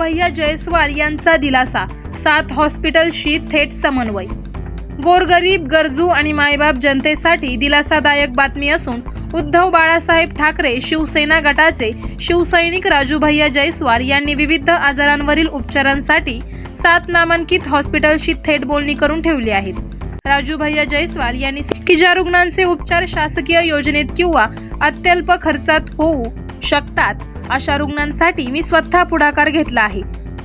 भैया जयस्वाल यांचा दिलासा. सात हॉस्पिटलशी थेट समन्वय. गोरगरीब गरजू आणि मायबाप जनतेसाठी दिलासादायक बातमी असून उद्धव बाळासाहेब ठाकरे शिवसेना गटाचे शिवसैनिक राजूभैया जयस्वाल यांनी विविध आजारांवरील उपचारांसाठी सात नामांकित हॉस्पिटलशी थेट बोलणी करून ठेवली आहेत. राजूभैया जयस्वाल यांनी की ज्या रुग्णांचे उपचार शासकीय योजनेत किंवा अत्यल्प खर्चात होऊ शकतात अशा रुग्णांसाठी मी स्वतः पुढाकार घेतला आहे.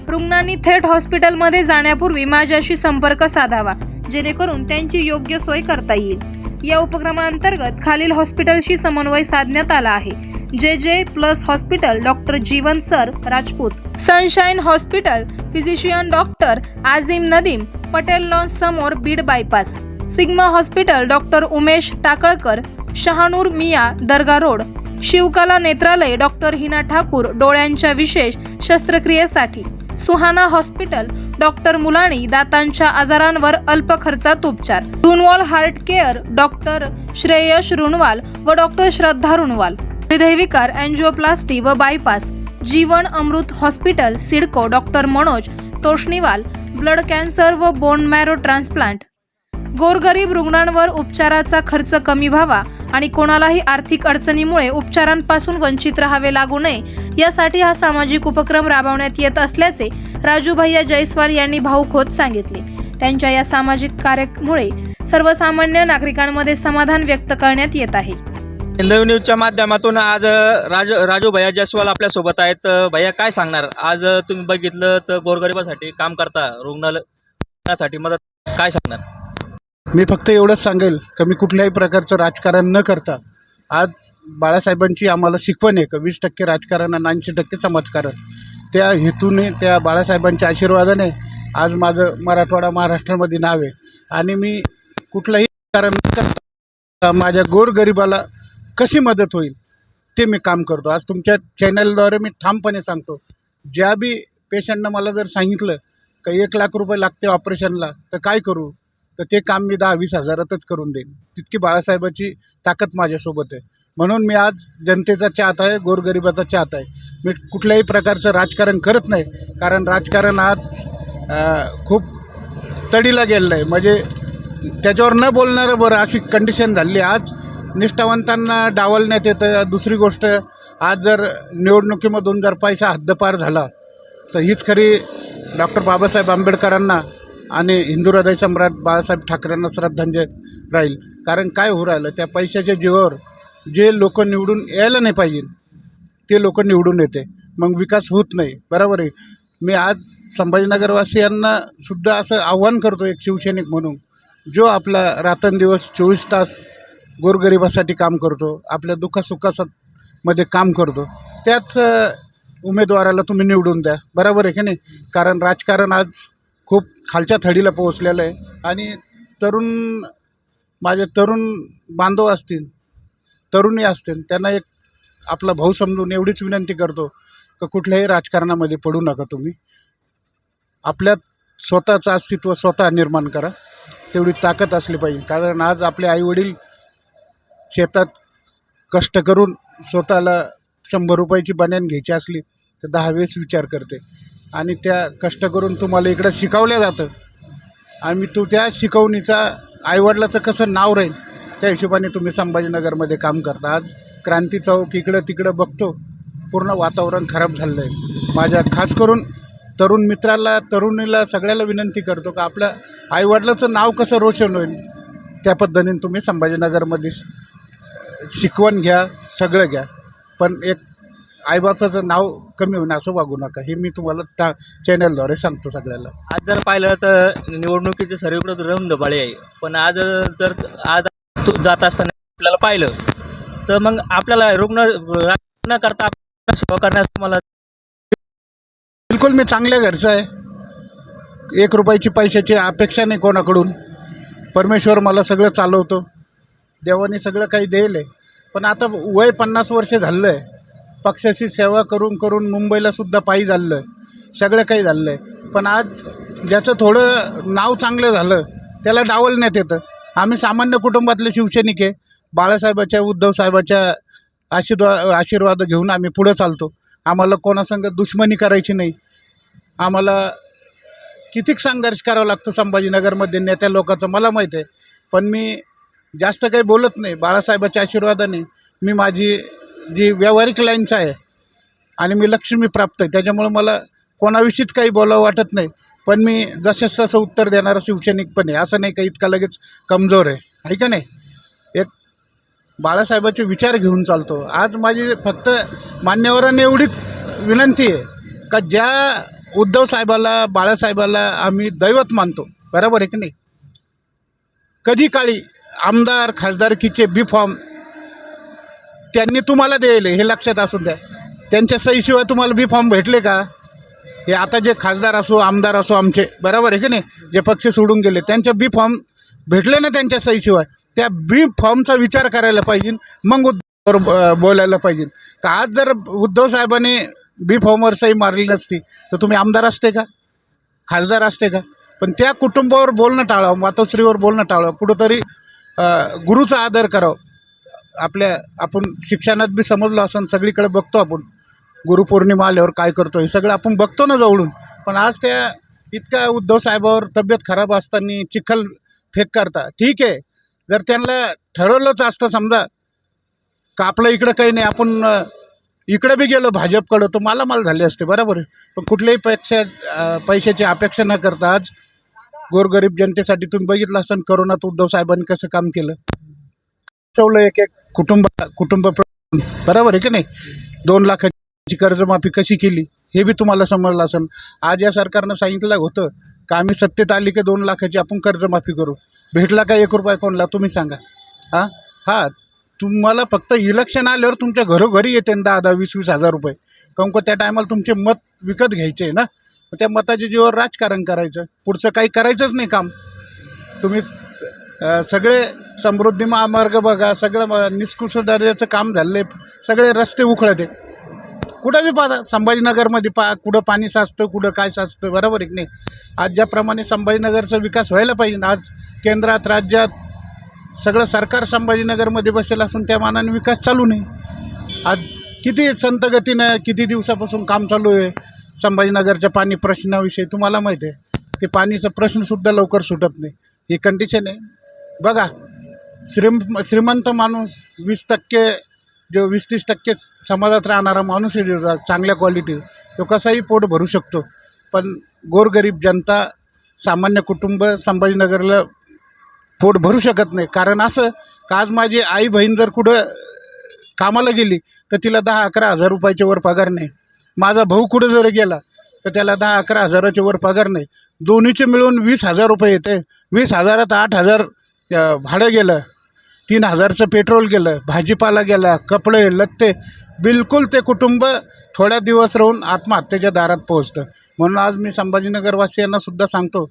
रुग्णांनी थेट हॉस्पिटलमध्ये जाण्यापूर्वी माझ्याशी संपर्क साधावा जेणेकरून त्यांची योग्य सोय करता येईल. या उपक्रमांतर्गत खालील हॉस्पिटलशी समन्वय साधण्यात आला आहे. जे जे plus hospital doctor Jeevan sir Rajput Sunshine hospital physician doctor Azim Nadeem Patel launch समोर Beed bypass Sigma hospital doctor Umesh Takalkar Shahnoor Miya Dargah road Shivkala Netralaya doctor Hina Thakur डोळ्यांच्या विशेष शस्त्रक्रियेसाठी. सुहाना हॉस्पिटल डॉक्टर मुलाणी दातांच्या आजारांवर अल्प खर्चात उपचार. Runwal heart care doctor Shreyash Runwal व डॉक्टर श्रद्धा रुणवाल. हृदयविकार अँजिओप्लास्टी व bypass Jeevan Amrut hospital CIDCO doctor Manoj Toshniwal blood cancer व बोन मॅरो ट्रान्सप्लांट गोरगरीब रुग्णांवर उपचाराचा खर्च कमी व्हावा आणि कोणालाही आर्थिक अडचणीमुळे उपचारांपासून वंचित राहावे लागू नये. यासाठी हा सामाजिक उपक्रम राबवण्यात येत असल्याचे राजूभैया जयस्वाल यांनी भाऊक होत सांगितले. त्यांच्या या सामाजिक कार्यामुळे सर्वसामान्य नागरिकांमध्ये समाधान व्यक्त करण्यात येत आहे. हिंदवी न्यूजच्या माध्यमातून आज राज राजू भैया जयस्वाल आपल्यासोबत आहेत. भैया काय सांगणार? आज तुम्ही बघितलं तर गोरगरिबासाठी काम करता रुग्णालयासाठी मदत काय सांगणार? मी फक्त एवढंच सांगेल का मी कुठल्याही प्रकारचं राजकारण न करता आज बाळासाहेबांची आम्हाला शिकवण आहे का वीस टक्के राजकारण आणि ऐंशी टक्के समाजकारण. त्या हेतूने त्या बाळासाहेबांच्या आशीर्वादाने आज माझं मराठवाडा महाराष्ट्रामध्ये नाव आहे. आणि मी कुठलंही कारण न करता माझ्या गोरगरिबाला कशी मदत होईल ते मी काम करतो. आज तुमच्या चॅनलद्वारे मी ठामपणे सांगतो ज्या बी पेशंटनं मला जर सांगितलं का एक लाख रुपये लागते ऑपरेशनला तर काय करू? तर ते काम मी दहा वीस हजारातच करून देईन. तितकी बाळासाहेबाची ताकद माझ्यासोबत आहे. म्हणून मी आज जनतेचा चाहत आहे गोरगरिबाचा चाहत आहे. मी कुठल्याही प्रकारचं राजकारण करत नाही कारण राजकारण आज खूप तडीला गेलेलं आहे म्हणजे त्याच्यावर न बोलणारं बरं अशी कंडिशन झाली. आज निष्ठावंतांना डावलण्यात येतं. दुसरी गोष्ट आज जर निवडणुकीमधून जर पैसा हद्दपार झाला तर हीच खरी डॉक्टर बाबासाहेब आंबेडकरांना आणि हिंदू हृदय सम्राट बाळासाहेब ठाकरेंना श्रद्धांजली राहील. कारण काय होऊ राहिलं त्या पैशाच्या जीवावर जे लोक निवडून यायला नाही पाहिजे ते लोक निवडून येते. मग विकास होत नाही. बरोबर आहे. मी आज संभाजीनगरवासियांना सुद्धा असं आव्हान करतो एक शिवसैनिक म्हणून. जो आपला रात्रंदिवस चोवीस तास गोरगरिबासाठी काम करतो आपल्या दुःखासुखासात मध्ये काम करतो त्याच उमेदवाराला तुम्ही निवडून द्या. बरोबर आहे की नाही? कारण राजकारण आज खूप खालच्या थडीला पोहोचलेलं आहे. आणि तरुण माझे तरुण बांधव असतील तरुणी असतील त्यांना एक आपला भाऊ समजून एवढीच विनंती करतो का कुठल्याही राजकारणामध्ये पडू नका तुम्ही. आपल्यात स्वतःचं अस्तित्व स्वतः निर्माण करा. तेवढी ताकद असली पाहिजे. कारण आज आपले आईवडील शेतात कष्ट करून स्वतःला शंभर रुपयाची बन्यान घ्यायची असली तर दहा वेळेस विचार करते. आणि त्या कष्ट करून तुम्हाला इकडं शिकवलं जातं. आणि तू त्या शिकवणीचा आईवडिलाचं कसं नाव राहील त्या हिशोबाने तुम्ही संभाजीनगरमध्ये काम करता. आज क्रांती चौक इकडं तिकडं बघतो पूर्ण वातावरण खराब झालं आहे माझ्या खास करून तरुण मित्राला तरुणीला सगळ्याला विनंती करतो का आपल्या आईवडिलाचं नाव कसं रोशन होईल त्या पद्धतीने तुम्ही संभाजीनगरमध्ये शिकवण घ्या सगळं घ्या. पण एक आईबापाचं नाव कमी होईन असं वागू नका. हे मी तुम्हाला टा चॅनलद्वारे सांगतो सगळ्याला आज जर पाहिलं तर निवडणुकीचे सर्वीकडे रमधबाळे आहे. पण आज जर आज तू जात असताना आपल्याला पाहिलं तर मग आपल्याला रुग्ण न करता सेवा करण्यास तुम्हाला बिलकुल मी चांगल्या घरचं आहे. एक रुपयाची पैशाची अपेक्षा नाही कोणाकडून. परमेश्वर मला सगळं चालवतो. देवाने सगळं काही देईल आहे. पण आता वय पन्नास वर्ष झालं आहे पक्षाची सेवा करून करून मुंबईला सुद्धा पायी झालं आहे सगळं काही झालं आहे पण आज ज्याचं थोडं नाव चांगलं झालं त्याला डावलण्यात येतं. आम्ही सामान्य कुटुंबातले शिवसैनिक आहे. बाळासाहेबाच्या उद्धवसाहेबाच्या आशीर्वाद आशीर्वाद घेऊन आम्ही पुढं चालतो. आम्हाला कोणासंग दुश्मनी करायची नाही. आम्हाला कितीक संघर्ष करावा लागतो संभाजीनगरमध्ये नेत्या लोकांचं मला माहीत आहे. पण मी जास्त काही बोलत नाही. बाळासाहेबाच्या आशीर्वादाने मी माझी जी व्यावहारिक लाईनच आहे. आणि मी लक्ष्मी प्राप्त आहे. त्याच्यामुळं मला कोणाविषयीच काही बोलावं वाटत नाही. पण मी जसं तसं उत्तर देणारा शिवसैनिक पण आहे. असं नाही का इतका लगेच कमजोर आहे. आहे का नाही? एक बाळासाहेबाचे विचार घेऊन चालतो. आज माझी फक्त मान्यवरांनी एवढीच विनंती आहे का ज्या उद्धव साहेबाला बाळासाहेबाला आम्ही दैवत मानतो. बरोबर आहे की नाही? कधी काळी आमदार खासदारकीचे बी फॉर्म त्यांनी तुम्हाला द्यायले हे लक्षात असून द्या. त्यांच्या सहीशिवाय तुम्हाला बी फॉर्म भेटले का? हे आता जे खासदार असो आमदार असो आमचे बरोबर आहे की नाही? जे पक्ष सोडून गेले त्यांच्या बी फॉर्म भेटले ना त्यांच्या सहीशिवाय? त्या बी फॉर्मचा विचार करायला पाहिजे मग उद्धवर बोलायला पाहिजे. का आज जर उद्धव साहेबांनी बी फॉर्मवर सही मारली नसती तर तुम्ही आमदार असते का? खासदार असते का? पण त्या कुटुंबावर बोलणं टाळावं मातोश्रीवर बोलणं टाळावं कुठंतरी गुरुचा आदर करावं. आपल्या आपण शिक्षणात बी समजलो असं सगळीकडे बघतो आपण. गुरुपौर्णिमा आल्यावर काय करतो हे सगळं आपण बघतो ना जवळून. पण आज त्या इतक्या उद्धव साहेबावर तब्येत खराब असताना चिखल फेक करता. ठीक आहे. जर त्यांना ठरवलंच असतं समजा का आपलं इकडं काही नाही आपण इकडे बी गेलो भाजपकडं तर मालामाल झाले असते बरोबर आहे. पण कुठल्याही पैक्षा पैशाची अपेक्षा न करता आज गोरगरीब जनतेसाठी तुम्ही बघितलं असेल करोनात उद्धव साहेबांनी कसं काम केलं. चवलं एक एक कुटुंब कुटुंब बरोबर आहे की नाही? दोन लाखाची कर्जमाफी कशी केली हे बी तुम्हाला समजलं असेल. आज या सरकारनं सांगितलं होतं का आम्ही सत्तेत आली की दोन लाखाची आपण कर्जमाफी करू. भेटला का एक रुपया कोणला तुम्ही सांगा. हां? हां तुम्हाला फक्त इलेक्शन आल्यावर तुमच्या घरोघरी येते दहा दहा वीस वीस हजार रुपये. काऊन का त्या टायमाला तुमचे मत विकत घ्यायचे आहे ना त्या मताच्या जीवावर राजकारण करायचं. पुढचं काही करायचंच नाही काम. तुम्ही सगळे समृद्धी महामार्ग बघा सगळं निष्कृष निष्कृष्ट दर्जाचं काम झालं आहे. सगळे रस्ते उखळते आहे कुठं बी पा संभाजीनगरमध्ये पा कुठं पाणी साचतं कुठं काय साचतं बरोबर आहे की नाही? आज ज्याप्रमाणे संभाजीनगरचा विकास व्हायला पाहिजे आज केंद्रात राज्यात सगळं सरकार संभाजीनगरमध्ये बसेल असून त्या मानाने विकास चालू नाही. आज किती संतगतीनं किती दिवसापासून काम चालू आहे संभाजीनगरच्या पाणी प्रश्नाविषयी तुम्हाला माहीत आहे. ते पाणीचा प्रश्नसुद्धा लवकर सुटत नाही. ही कंडिशन आहे. बघा श्रीम श्रीमंत माणूस वीस टक्के जो वीस तीस टक्के समाजात राहणारा माणूस आहे जो चांगल्या क्वालिटी तो कसाही पोट भरू शकतो. पण गोरगरीब जनता सामान्य कुटुंब संभाजीनगरला पोट भरू शकत नाही. कारण असं का आज माझी आई बहीण जर कुठं कामाला गेली तर तिला दहा अकरा हजार रुपयाच्या वर पगार नाही. माझा भाऊ कुठं जर गेला तर त्याला दहा अकरा हजाराच्या वर पगार नाही. दोन्हीचे मिळून वीस हजार रुपये येते. वीस हजारात आठ हजार भाडं गेलं तीन हजारचं पेट्रोल गेलं भाजीपाला गेला कपडे लत्ते बिलकुल ते कुटुंब थोड्या दिवस राहून आत्महत्येच्या दारात पोहोचतं. म्हणून आज मी संभाजीनगरवासियांना सुद्धा सांगतो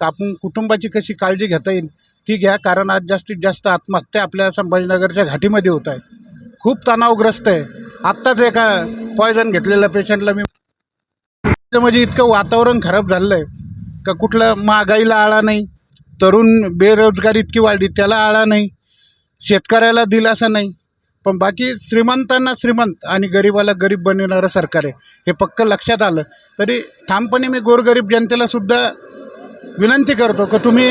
का आपण कुटुंबाची कशी काळजी घेता येईल ती घ्या कारण आज जास्तीत जास्त आत्महत्या आपल्या संभाजीनगरच्या घाटीमध्ये होत आहे. खूप तणावग्रस्त आहे. आत्ताच एका पॉयझन घेतलेल्या पेशंटला मी म्हणजे इतकं वातावरण खराब झालं आहे का कुठलं महागाईला आळा नाही तरुण बेरोजगारी इतकी वाढली त्याला आळा नाही शेतकऱ्याला दिलासा नाही. पण बाकी श्रीमंतांना श्रीमंत आणि गरीबाला गरीब बनविणारं सरकार आहे. हे पक्क लक्षात आलं. तरी ठामपणे मी गोरगरीब जनतेला सुद्धा विनंती करतो की तुम्ही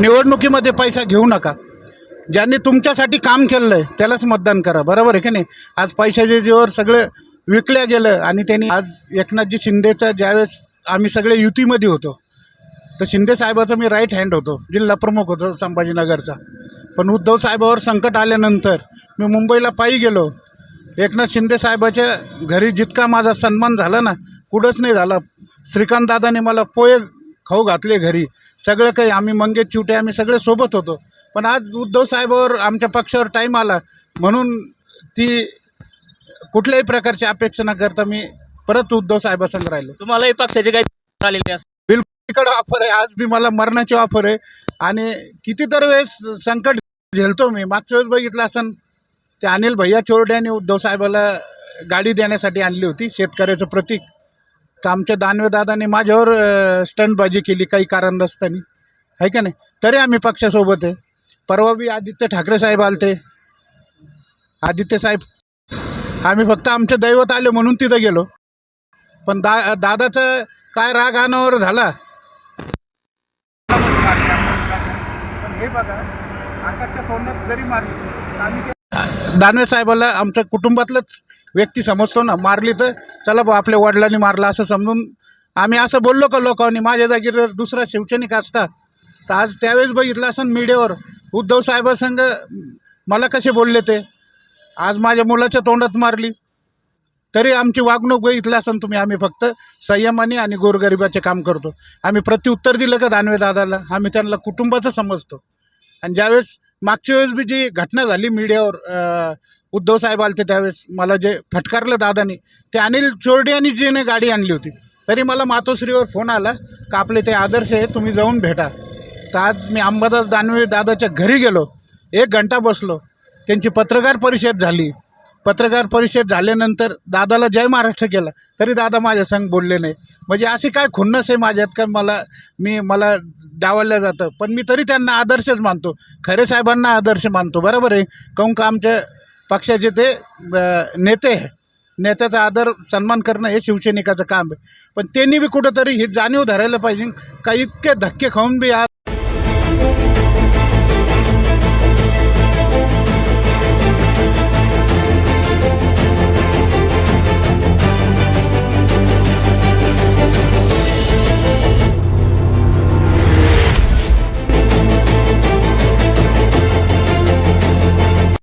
निवडणुकीमध्ये पैसा घेऊ नका. ज्यांनी तुमच्यासाठी काम केलं आहे त्यालाच मतदान करा. बरोबर आहे की नाही? आज पैशाच्या जीवर सगळं विकल्या गेलं आणि त्यांनी आज एकनाथजी शिंदेचं ज्यावेळेस आम्ही सगळे युतीमध्ये होतो तर शिंदे साहेबाचा मी राईट हँड होतो जिल्हा प्रमुख होतो संभाजीनगरचा. पण उद्धव साहेबावर संकट आल्यानंतर मी मुंबईला पायी गेलो. एकनाथ शिंदे साहेबाच्या घरी जितका माझा सन्मान झाला ना कुठंच नाही झाला. श्रीकांत दादाने मला पोहे खाऊ घातले घरी. सगळं काही आम्ही मंगेश चिवटे आम्ही सगळे सोबत होतो. पण आज उद्धव साहेबावर आमच्या पक्षावर टाईम आला. म्हणून ती कुठल्याही प्रकारची अपेक्षा न करता मी परत उद्धव साहेबासंग राहिलो. तुम्हालाही पक्षाचे काही आलेले असतात बिलकुल ऑफर आहे. आज बी मला मरणाची ऑफर आहे. आणि कितीतरी वेळेस संकट झेलतो मी. मागच्या वेळेस बघितलं असं ते अनिल भैया चोरड्याने उद्धव साहेबाला गाडी देण्यासाठी आणली होती. शेतकऱ्याचं प्रतीक. तर आमच्या दानवे दादांनी माझ्यावर स्टंटबाजी केली काही कारण नसताना आहे का नाही? तरी आम्ही पक्षासोबत आहे. परवा बी आदित्य ठाकरे साहेब आलते. आदित्य साहेब आम्ही फक्त आमचे दैवत आले म्हणून तिथं गेलो. पण दा दादाचं काय राग अनावर झाला? हे बघा आकाशच्या तोंडात जरी मारली दानवे साहेबाला आमच्या कुटुंबातलंच व्यक्ती समजतो ना मारली तर चला बा आपल्या वडिलांनी मारला असं समजून आम्ही असं बोललो का लोकांनी माझ्या जागी जर दुसरा शिवसैनिक असता तर आज त्यावेळेस बघितलं असं मीडियावर उद्धव साहेबासंग मला कसे बोलले ते? आज माझ्या मुलाच्या तोंडात मारली. तरी आमची वागणूक बघितली असाल तुम्ही आम्ही फक्त संयमाने आणि गोरगरिबाचे काम करतो. आम्ही प्रत्युत्तर दिलं का दानवे दादाला? आम्ही त्यांना कुटुंबाचं समजतो. आणि ज्यावेळेस मागच्या वेळेस बी जी घटना झाली मीडियावर उद्धव साहेब आलते त्यावेळेस मला जे फटकारलं दादानी ते अनिल चोरडे आणि जीने गाडी आणली होती. तरी मला मातोश्रीवर फोन आला का आपले ते आदर्श आहे तुम्ही जाऊन भेटा. तर आज मी अंबादास दानवे दादाच्या घरी गेलो एक घंटा बसलो त्यांची पत्रकार परिषद झाली. पत्रकार परिषद झाल्यानंतर दादाला जय महाराष्ट्र केला. तरी दादा माझ्या संग बोलले नाही. म्हणजे अशी काय खुन्नस आहे माझ्यात का मला मी मला डावललं जातं? पण मी तरी त्यांना आदर्शच मानतो. खरे साहेबांना आदर्श मानतो. बरोबर आहे? काहून का आमच्या पक्षाचे ते नेते आहे. नेत्याचा आदर सन्मान करणं हे शिवसैनिकाचं काम आहे. पण त्यांनी बी कुठंतरी ही जाणीव धरायला पाहिजे. का इतके धक्के खाऊन बी आज